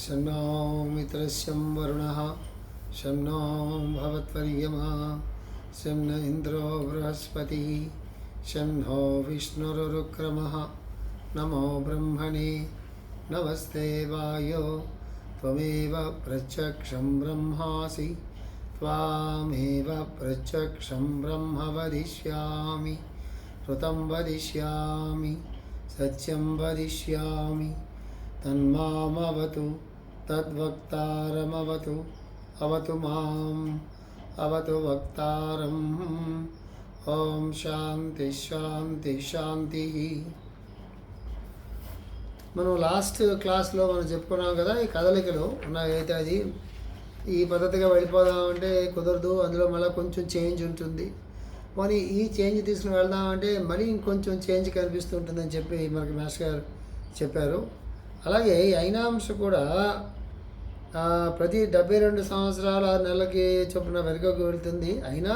शं नो मित्रस्यं वरुणः शं नो भवत्वर्यमा शं न इन्द्रो बृहस्पतिः शं नो विष्णुरुक्रमः नमो ब्रह्मणे नमस्ते वायो त्वमेव प्रत्यक्षं ब्रह्मासि त्वामेव प्रत्यक्षं ब्रह्म वदिष्यामि ऋतं वदिष्यामि सत्यं वदिष्यामि तन्मामवतु తద్వక్తారమవతు అవతు మాం అవతు వక్తారం. ఓం శాంతి శాంతి శాంతి. మనం లాస్ట్ క్లాస్లో మనం చెప్పుకున్నాం కదా ఈ కదలికలు ఉన్నాయైతే అది. ఈ పద్ధతిగా వెళ్ళిపోదామంటే కుదరదు అందులో మళ్ళీ కొంచెం చేంజ్ ఉంటుంది. పోనీ ఈ చేంజ్ తీసుకుని వెళ్దామంటే మరీ ఇంకొంచెం చేంజ్ కనిపిస్తుంటుందని చెప్పి మనకి మాస్టర్ గారు చెప్పారు. అలాగే అయినాంశ కూడా ప్రతి డెబ్బై రెండు సంవత్సరాల నెలకి చొప్పున వెనుకకు వెళ్తుంది. అయినా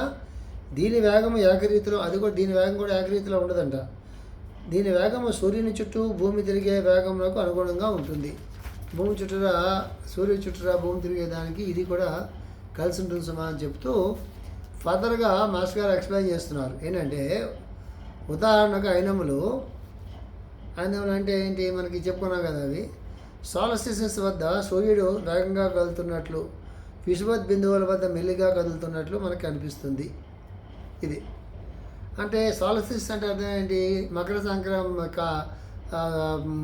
దీని వేగం ఏకరీతిలో అది కూడా దీని వేగం కూడా ఏకరీతిలో ఉండదంట. దీని వేగము సూర్యుని చుట్టూ భూమి తిరిగే వేగంలోకి అనుగుణంగా ఉంటుంది. భూమి చుట్టూరా సూర్యుని చుట్టూరా భూమి తిరిగేదానికి ఇది కూడా కలిసి ఉంటుంది సుమా అని చెప్తూ ఫర్దర్గా మాస్టర్ గారు ఎక్స్ప్లెయిన్ చేస్తున్నారు. ఏంటంటే ఉదాహరణకు ఐనములు. ఐనములు అంటే ఏంటి? మనకి చెప్పుకున్నాం కదా అవి. సోలస్టిసెస్ వద్ద సూర్యుడు వేగంగా కదులుతున్నట్లు విషువత్ బిందువుల వద్ద మెల్లిగా కదులుతున్నట్లు మనకు అనిపిస్తుంది. ఇది. అంటే సాలసిస్ అంటే అర్థం ఏంటి? మకర సంక్రమణ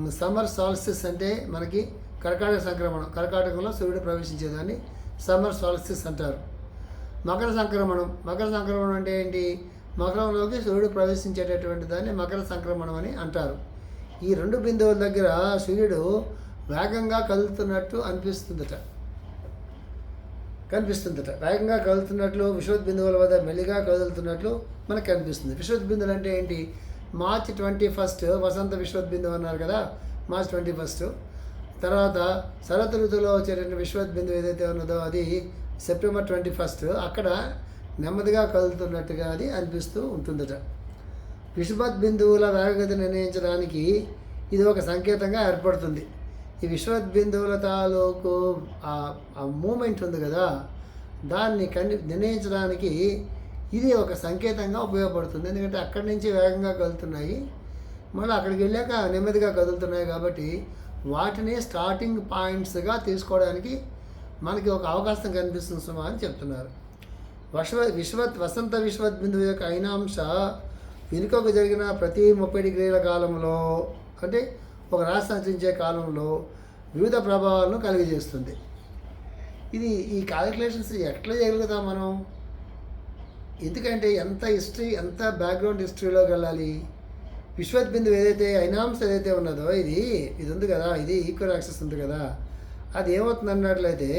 సమ్మర్ సాలసిస్ అంటే మనకి కర్కాటక సంక్రమణం. కర్కాటకంలో సూర్యుడు ప్రవేశించేదాన్ని సమ్మర్ సాలసిస్ అంటారు. మకర సంక్రమణం. మకర సంక్రమణం అంటే ఏంటి? మకరంలోకి సూర్యుడు ప్రవేశించేటటువంటి దాన్ని మకర సంక్రమణం అని అంటారు. ఈ రెండు బిందువుల దగ్గర సూర్యుడు వేగంగా కదులుతున్నట్టు అనిపిస్తుందట. కనిపిస్తుందట. వేగంగా కదులుతున్నట్లు విశ్వత్ బిందువుల వద్ద మెల్లిగా కదులుతున్నట్లు మనకు కనిపిస్తుంది. విశ్వత్ బిందువులు అంటే ఏంటి? మార్చ్ ట్వంటీ ఫస్ట్ వసంత విశ్వత్ బిందువు అన్నారు కదా? March twenty first. తర్వాత శరత్ ఋతువులో వచ్చేటువంటి విశ్వత్ బిందువు ఏదైతే ఉన్నదో అది సెప్టెంబర్ ట్వంటీ ఫస్ట్. అక్కడ నెమ్మదిగా కదులుతున్నట్టుగా అది అనిపిస్తూ ఉంటుందట. విషువత్ బిందువుల వేగగతి నిర్ణయించడానికి ఇది ఒక సంకేతంగా ఏర్పడుతుంది. ఈ విశ్వత్ బిందువుల తాలూకు ఆ మూమెంట్ ఉంది కదా దాన్ని కండి నిర్ణయించడానికి ఇది ఒక సంకేతంగా ఉపయోగపడుతుంది. ఎందుకంటే అక్కడి నుంచి వేగంగా కదులుతున్నాయి. మళ్ళీ అక్కడికి వెళ్ళాక నెమ్మదిగా కదులుతున్నాయి కాబట్టి వాటిని స్టార్టింగ్ పాయింట్స్గా తీసుకోవడానికి మనకి ఒక అవకాశం కనిపిస్తుంది సుమా అని చెప్తున్నారు. విశ్వ వసంత విశ్వత్ బిందువు యొక్క అయినాంశ వెనుకకు జరిగిన ప్రతి ముప్పై డిగ్రీల కాలంలో అంటే ఒక రాశి సంచరించే కాలంలో వివిధ ప్రభావాలను కలిగజేస్తుంది. ఇది ఈ క్యాలిక్యులేషన్స్ ఎట్లా చేయగలుగుతాం మనం? ఎందుకంటే ఎంత హిస్టరీ ఎంత బ్యాక్గ్రౌండ్ హిస్టరీలోకి వెళ్ళాలి? విశ్వత్ బిందువు ఏదైతే అయినాంశ ఏదైతే ఉన్నదో ఇది ఇది ఉంది కదా ఇది ఈక్వల్ యాక్సెస్ ఉంది కదా అది ఏమవుతుంది అన్నట్లయితే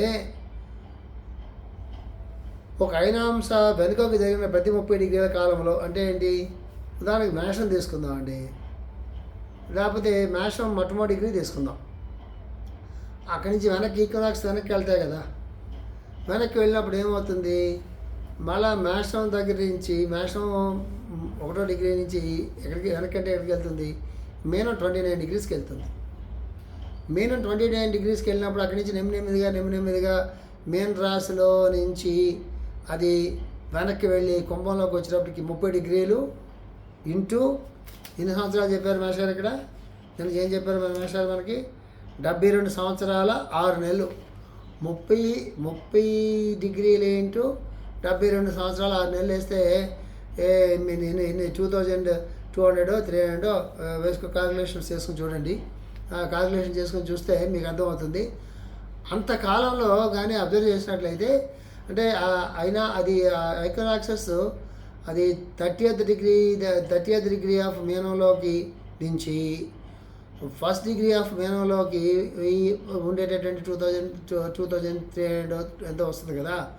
ఒక ఐనాంస వెనుకకు జరిగిన ప్రతి ముప్పై డిగ్రీల కాలంలో అంటే ఏంటి? ఉదాహరణకి మ్యాషన్ తీసుకుందామండి లేకపోతే మేషం మొట్టమొదటి డిగ్రీ తీసుకుందాం. అక్కడి నుంచి వెనక్కి ఈక్వలాక్స్ వెనక్కి వెళ్తాయి కదా. వెనక్కి వెళ్ళినప్పుడు ఏమవుతుంది? మళ్ళా మేషం దగ్గర నుంచి మ్యాక్సిమం ఒకటో డిగ్రీ నుంచి ఎక్కడికి వెనకంటే అంటే ఎక్కడికి వెళ్తుంది? మేనం ట్వంటీ నైన్ డిగ్రీస్కి వెళ్తుంది. మేనం ట్వంటీ నైన్ డిగ్రీస్కి వెళ్ళినప్పుడు అక్కడి నుంచి నెమ్మి నెమ్మదిగా నెమ్మి నెమ్మదిగా మీన రాశిలో నుంచి అది వెనక్కి వెళ్ళి కుంభంలోకి వచ్చేటప్పటికి ముప్పై డిగ్రీలు ఇంటూ ఎన్ని సంవత్సరాలు చెప్పారు మేషాలు ఇక్కడ? నేను ఏం చెప్పారు మన మనకి? డెబ్బై రెండు సంవత్సరాల ఆరు నెలలు. ముప్పై ముప్పై డిగ్రీలు ఏంటూ డెబ్బై రెండు సంవత్సరాలు ఆరు నెలలు వేస్తే ఎన్ని ఎన్ని two thousand two hundred three hundred వేసుకో క్యాలిక్యులేషన్స్ చేసుకుని చూడండి. క్యాలిక్యులేషన్ చేసుకుని చూస్తే మీకు అర్థమవుతుంది. అంతకాలంలో కానీ అబ్జర్వ్ చేసినట్లయితే అంటే అయినా అది ఐకోనాక్సెస్ అది thirty eighth degree thirty eighth degree of మీనంలోకి నుంచి ఫస్ట్ డిగ్రీ ఆఫ్ మీనంలోకి ఉండేటటువంటి two thousand two thousand three hundred ఎంతో వస్తుంది కదా.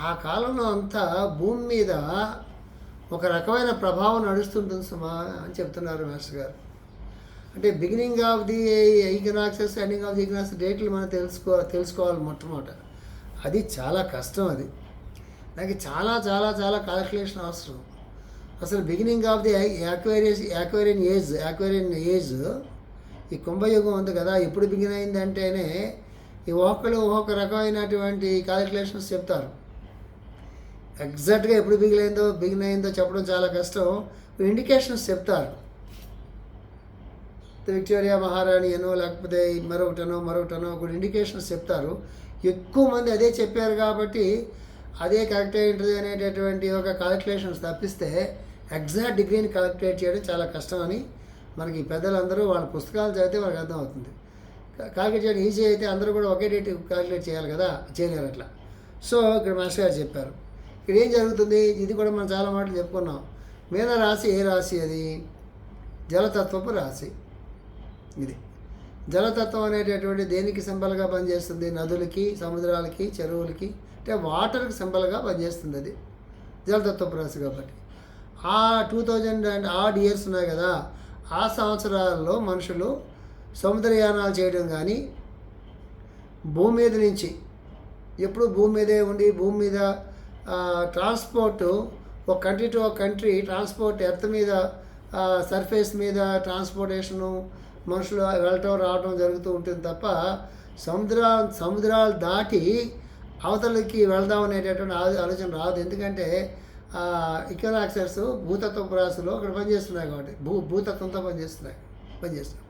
ఆ కాలంలో అంతా భూమి మీద ఒక రకమైన ప్రభావం నడుస్తుంటుంది సుమా అని చెప్తున్నారు మాస్టర్ గారు. అంటే beginning of the equinoxes ending of the equinox డేట్లు మనం తెలుసుకో తెలుసుకోవాలి మొట్టమొదట. అది చాలా కష్టం అది. నాకు చాలా చాలా చాలా కాలిక్యులేషన్ అవసరం. అసలు beginning of the Aquarius Aquarian age Aquarian age ఈ కుంభయుగం ఉంది కదా ఎప్పుడు బిగిన్ అయింది అంటేనే ఈ ఒక్కళ్ళు ఒక్కొక్క రకమైనటువంటి కాలిక్యులేషన్స్ చెప్తారు. ఎగ్జాక్ట్గా ఎప్పుడు బిగిన్ అయిందో బిగిన్ అయిందో చెప్పడం చాలా కష్టం. ఇండికేషన్స్ చెప్తారు. విక్టోరియా మహారాణి అనో లేకపోతే మరొకటనో మరొకటనో కొన్ని ఇండికేషన్స్ చెప్తారు. ఎక్కువ మంది అదే చెప్పారు కాబట్టి అదే కరెక్ట్ ఏంటిది అనేటటువంటి ఒక కాలిక్యులేషన్స్ తప్పిస్తే ఎగ్జాక్ట్ డిగ్రీని కాలిక్యులేట్ చేయడం చాలా కష్టం అని మనకి పెద్దలందరూ వాళ్ళ పుస్తకాలు చదివితే వాళ్ళకి అర్థమవుతుంది కాలిక్యులేట్ చేయడం ఈజీ అయితే అందరూ కూడా ఒకే డేట్ క్యాలిక్యులేట్ చేయాలి కదా చేయలేరు అట్లా. సో ఇక్కడ మాస్టర్ గారు చెప్పారు. ఇక్కడ ఏం జరుగుతుంది? ఇది కూడా మనం చాలా మాటలు చెప్పుకున్నాం. మీద రాశి ఏ రాశి అది? జలతత్వపు రాశి. ఇది. జలతత్వం అనేటటువంటి దేనికి సింబల్గా పనిచేస్తుంది? నదులకి సముద్రాలకి చెరువులకి అంటే వాటర్కి సింబల్గా పనిచేస్తుంది అది. జలతత్వపు రాశి కాబట్టి. ఆ two thousand and odd years ఉన్నాయి కదా ఆ సంవత్సరాల్లో మనుషులు సముద్రయానాలు చేయడం కానీ భూమి మీద నుంచి ఎప్పుడు భూమి మీదే ఉండి భూమి మీద ట్రాన్స్పోర్ట్ ఒక కంట్రీ టు ఒక కంట్రీ ట్రాన్స్పోర్ట్ ఎర్త్ మీద సర్ఫేస్ మీద ట్రాన్స్పోర్టేషను మనుషులు వెళ్ళటం రావటం జరుగుతూ ఉంటుంది తప్ప సముద్ర సముద్రాలు దాటి అవతలకి వెళ్దాం అనేటటువంటి ఆలో- ఆలోచన రాదు. ఎందుకంటే ఇకనాక్సర్స్ భూతత్వపు రాశిలో అక్కడ పనిచేస్తున్నాయి కాబట్టి. భూ భూతత్వంతో పనిచేస్తున్నాయి. పనిచేస్తున్నాయి.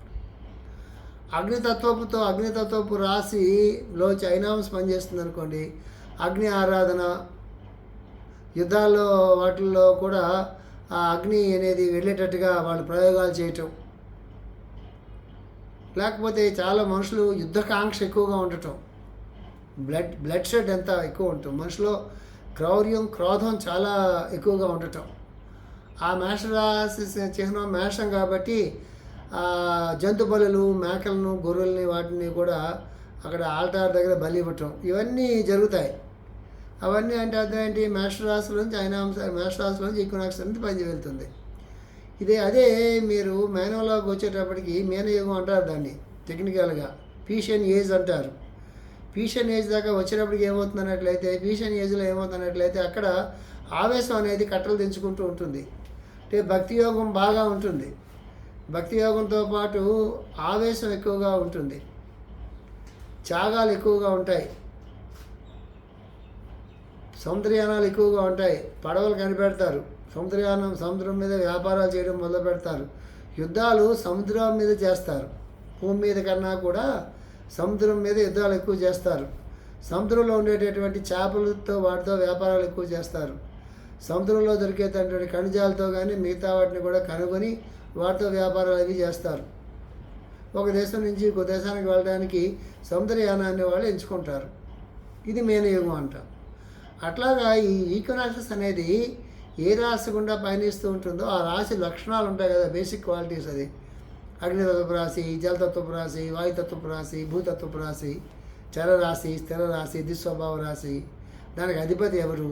అగ్నితత్వపుతో అగ్నితత్వపు రాశిలో చైనాంశ పనిచేస్తుంది అనుకోండి అగ్ని ఆరాధన యుద్ధాల్లో వాటిల్లో కూడా ఆ అగ్ని అనేది వెళ్ళేటట్టుగా వాళ్ళు ప్రయోగాలు చేయటం. లేకపోతే చాలా మనుషులు యుద్ధకాంక్ష ఎక్కువగా ఉండటం. బ్లడ్ బ్లడ్ షెడ్ ఎంత ఎక్కువ ఉంటుంది. మనిషిలో క్రౌర్యం క్రోధం చాలా ఎక్కువగా ఉండటం. ఆ మేషరాశి చిహ్నం మేషం కాబట్టి జంతు బలులు మేకలను గొర్రెల్ని వాటిని కూడా అక్కడ ఆల్టార్ దగ్గర బలి ఇవ్వటం. ఇవన్నీ జరుగుతాయి. అవన్నీ అంటే అర్థం ఏంటి? మేషరాశుల నుంచి ఆయన మేషరాశుల నుంచి ఈక్వనాక్స్ నుంచి పని వెళ్తుంది. ఇదే అదే మీరు మేనవలోకి వచ్చేటప్పటికి మేనయుగం అంటారు దాన్ని టెక్నికల్గా పీషియన్ ఏజ్ అంటారు. పీషన్ ఏజ్ దాకా వచ్చినప్పటికి ఏమవుతుందన్నట్లయితే పీషన్ ఏజ్లో ఏమవుతున్నట్లయితే అక్కడ ఆవేశం అనేది కట్టలు తెంచుకుంటూ ఉంటుంది. అంటే భక్తి యోగం బాగా ఉంటుంది. భక్తి యోగంతో పాటు ఆవేశం ఎక్కువగా ఉంటుంది. త్యాగాలు ఎక్కువగా ఉంటాయి. సముద్రయానాలు ఎక్కువగా ఉంటాయి. పడవలు కనిపెడతారు. సముద్రయానం సముద్రం మీద వ్యాపారాలు చేయడం మొదలు పెడతారు యుద్ధాలు సముద్రం మీద చేస్తారు. భూమి మీద కన్నా కూడా సముద్రం మీద యుద్ధాలు ఎక్కువ చేస్తారు. సముద్రంలో ఉండేటటువంటి చేపలతో వాటితో వ్యాపారాలు ఎక్కువ చేస్తారు. సముద్రంలో దొరికేటటువంటి ఖనిజాలతో కానీ మిగతా వాటిని కూడా కనుగొని వాటితో వ్యాపారాలు అవి చేస్తారు. ఒక దేశం నుంచి ఇంకో దేశానికి వెళ్ళడానికి సముద్రయానాన్ని వాళ్ళు ఎంచుకుంటారు. ఇది మేనయుగం అంటాం. అట్లాగా ఈ ఈకనాక్సెస్ అనేది ఏ రాశి గుండా పయనిస్తూ ఉంటుందో ఆ రాశి లక్షణాలు ఉంటాయి కదా బేసిక్ క్వాలిటీస్ అది. అగ్నితత్వపు రాశి జలతత్వపు రాశి వాయుతత్వపు రాశి భూతత్వపు రాశి చరరాశి స్థిర రాశి దుస్వభావ రాశి దానికి అధిపతి ఎవరు?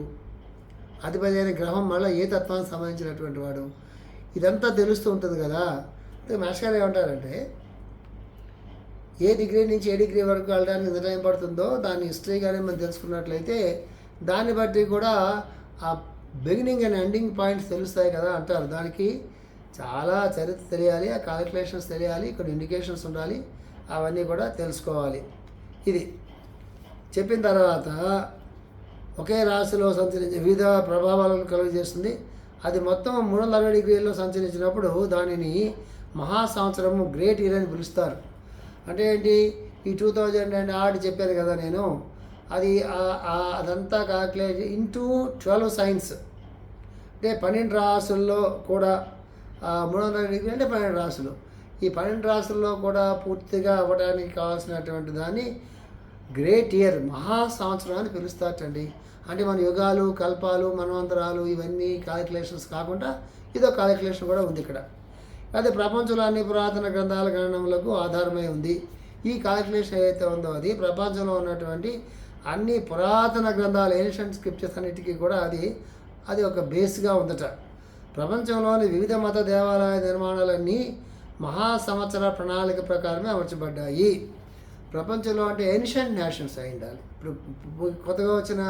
అధిపతి అయిన గ్రహం మళ్ళీ ఏ తత్వానికి సంబంధించినటువంటి వాడు? ఇదంతా తెలుస్తూ ఉంటుంది కదా. అయితే మాస్టర్ గారు ఏమంటారంటే ఏ డిగ్రీ నుంచి ఏ డిగ్రీ వరకు వెళ్ళడానికి ఎంత టైం పడుతుందో దాని హిస్టరీ కానీ మనం తెలుసుకున్నట్లయితే దాన్ని బట్టి కూడా ఆ బిగినింగ్ అండ్ ఎండింగ్ పాయింట్స్ తెలుస్తాయి కదా అంటారు. దానికి చాలా చరిత్ర తెలియాలి ఆ కాలిక్యులేషన్స్ తెలియాలి కొన్ని ఇండికేషన్స్ ఉండాలి అవన్నీ కూడా తెలుసుకోవాలి. ఇది చెప్పిన తర్వాత ఒకే రాశిలో సంచరించే వివిధ ప్రభావాలను కలుగజేస్తుంది. అది మొత్తం మూడు వందల అరవై డిగ్రీల్లో సంచరించినప్పుడు దానిని మహా సంవత్సరము గ్రేట్ ఇయర్ అని పిలుస్తారు. అంటే ఏంటి? ఈ టూ థౌజండ్ అండ్ ఆడ్ చెప్పాను కదా నేను. అది అదంతా కాల్కులేట్ ఇంటూ ట్వెల్వ్ సైన్స్. అంటే పన్నెండు రాసుల్లో కూడా మూడు వందల డిగ్రీ అంటే పన్నెండు రాసులు. ఈ పన్నెండు రాసుల్లో కూడా పూర్తిగా అవ్వడానికి కావాల్సినటువంటి దాన్ని గ్రేట్ ఇయర్ మహా సంవత్సరం అని పిలుస్తారటండి. అంటే మన యుగాలు కల్పాలు మనవంతరాలు ఇవన్నీ కాలిక్యులేషన్స్ కాకుండా ఇదో కాలిక్యులేషన్ కూడా ఉంది ఇక్కడ. అదే ప్రపంచంలో అన్ని పురాతన గ్రంథాల గణనములకు ఆధారమై ఉంది. ఈ క్యాలిక్యులేషన్ ఏదైతే ఉందో అది ప్రపంచంలో ఉన్నటువంటి అన్ని పురాతన గ్రంథాలు ఏన్షియంట్ స్క్రిప్చర్స్ అన్నిటికీ కూడా అది అది ఒక బేస్గా ఉందట. ప్రపంచంలోని వివిధ మత దేవాలయ నిర్మాణాలన్నీ మహా సంవత్సర ప్రణాళిక ప్రకారమే అమర్చబడ్డాయి. ప్రపంచంలో అంటే ఏన్షియంట్ నేషన్స్ అయి ఉండాలి ఇప్పుడు కొత్తగా వచ్చిన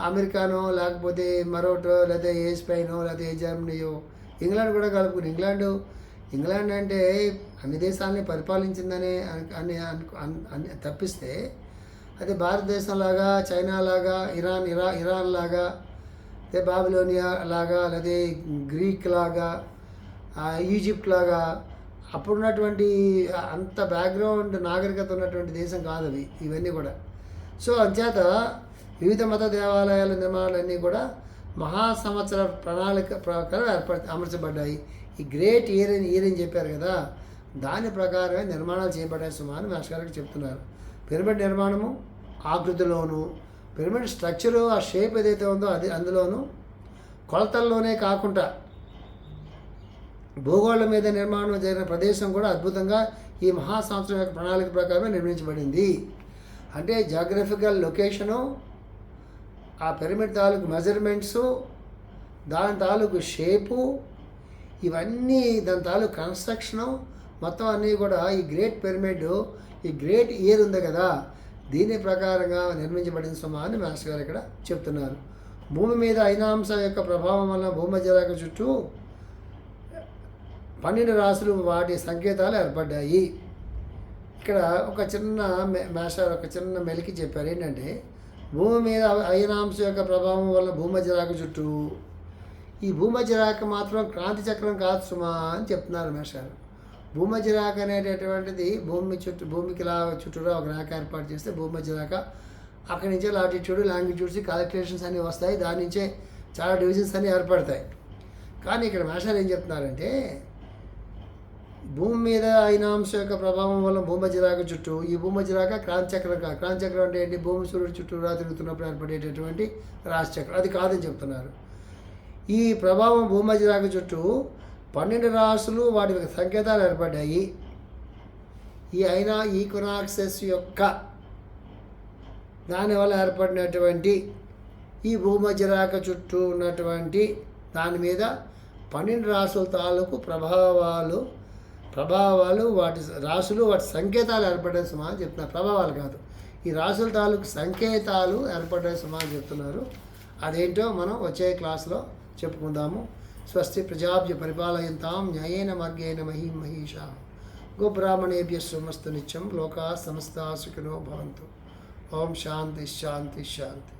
అమెరికానో లేకపోతే మరోటో లేదా ఏ స్పెయినో లేదా ఏ జర్మనీయో ఇంగ్లాండ్ కూడా కలుపుకుని ఇంగ్లాండ్ ఇంగ్లాండ్ అంటే అన్ని దేశాలని పరిపాలించిందని అని- అని అని తప్పిస్తే అది భారతదేశం లాగా చైనా లాగా ఇరాన్ ఇరా ఇరాన్ లాగా అదే బాబిలోనియా లాగా లేదా గ్రీక్ లాగా ఈజిప్ట్ లాగా అప్పుడున్నటువంటి అంత బ్యాక్గ్రౌండ్ నాగరికత ఉన్నటువంటి దేశం కాదు అవి ఇవన్నీ కూడా. సో అంచేత వివిధ మత దేవాలయాల నిర్మాణాలన్నీ కూడా మహా సంవత్సర ప్రణాళిక ప్రకారం ఏర్పడ అమర్చబడ్డాయి. ఈ గ్రేట్ ఇయర్ అని ఇయర్ అని చెప్పారు కదా దాని ప్రకారమే నిర్మాణాలు చేయబడ్డాయి సుమారు మాస్టర్ గారికి చెప్తున్నారు. పిరమిడ్ నిర్మాణము ఆకృతిలోను పిరమిడ్ స్ట్రక్చరు ఆ షేప్ ఏదైతే ఉందో అది అందులోనూ కొలతల్లోనే కాకుండా భూగోళం మీద నిర్మాణం జరిగిన ప్రదేశం కూడా అద్భుతంగా ఈ మహాసంవత్సరం యొక్క ప్రణాళిక ప్రకారమే నిర్మించబడింది. అంటే జాగ్రఫికల్ లొకేషను ఆ పిరమిడ్ తాలూకు మెజర్మెంట్సు దాని తాలూకు షేపు ఇవన్నీ దాని తాలూకు కన్స్ట్రక్షను మొత్తం అన్నీ కూడా ఈ గ్రేట్ పిరమిడ్ ఈ గ్రేట్ ఇయర్ ఉంది కదా. దీని ప్రకారంగా నిర్మించబడిన సుమా అని మాస్టర్ గారు ఇక్కడ చెప్తున్నారు. భూమి మీద ఐనాంశం యొక్క ప్రభావం వల్ల భూమధ్యరేఖ చుట్టూ పన్నెండు రాసులు వాటి సంకేతాలు ఏర్పడ్డాయి. ఇక్కడ ఒక చిన్న మె- మాస్టర్ ఒక చిన్న మెలికి చెప్పారు. ఏంటంటే భూమి మీద అయనాంశం యొక్క ప్రభావం వల్ల భూమధ్యరేఖ చుట్టూ ఈ భూమధ్యరాక మాత్రం క్రాంతి చక్రం కాదు సుమా అని చెప్తున్నారు మాస్టర్ భూమధ్యరేఖ అనేటటువంటిది భూమి చుట్టూ భూమికి ఇలా చుట్టూరా ఒక రేఖ ఏర్పాటు చేస్తే భూమధ్యరేఖ అక్కడి నుంచే లాటిట్యూడ్ లాంగిట్యూడ్స్ కాలిక్యులేషన్స్ అన్నీ వస్తాయి. దాని నుంచే చాలా డివిజన్స్ అన్నీ ఏర్పడతాయి. కానీ ఇక్కడ మాస్టర్ ఏం చెప్తున్నారంటే భూమి మీద అయినాంశం యొక్క ప్రభావం వల్ల భూమధ్యరేఖ చుట్టూ ఈ భూమధ్యరేఖ క్రాంతిచక్రం కాదు. క్రాంతిచక్రం అంటే ఏంటి? భూమి సూర్యుడు చుట్టూరా తిరుగుతున్నప్పుడు ఏర్పడేటటువంటి రాశిచక్రం అది కాదని చెప్తున్నారు. ఈ ప్రభావం భూమధ్యరేఖ చుట్టూ పన్నెండు రాసులు వాటి యొక్క సంకేతాలు ఏర్పడ్డాయి. ఈ అయినా ఈ యొక్క దానివల్ల ఏర్పడినటువంటి ఈ భూమధ్యరేఖ చుట్టూ ఉన్నటువంటి దాని మీద పన్నెండు రాసుల తాలూకు ప్రభావాలు ప్రభావాలు వాటి రాసులు వాటి సంకేతాలు ఏర్పడ్డాయి సుమా అని చెప్తున్నారు. ప్రభావాలు కాదు. ఈ రాసుల తాలూకు సంకేతాలు ఏర్పడ్డాయి సుమా అని చెప్తున్నారు. అదేంటో మనం వచ్చే క్లాస్లో చెప్పుకుందాము. स्वस्ति प्रजाभ्य परिपालयन्तां न्यायेन मार्गेण महीं महिषा गोब्राह्मणेभ्य सुमस्तु नित्यं, लोका समस्ता सुखिनो भवन्तु। ओम शांति शांति शांति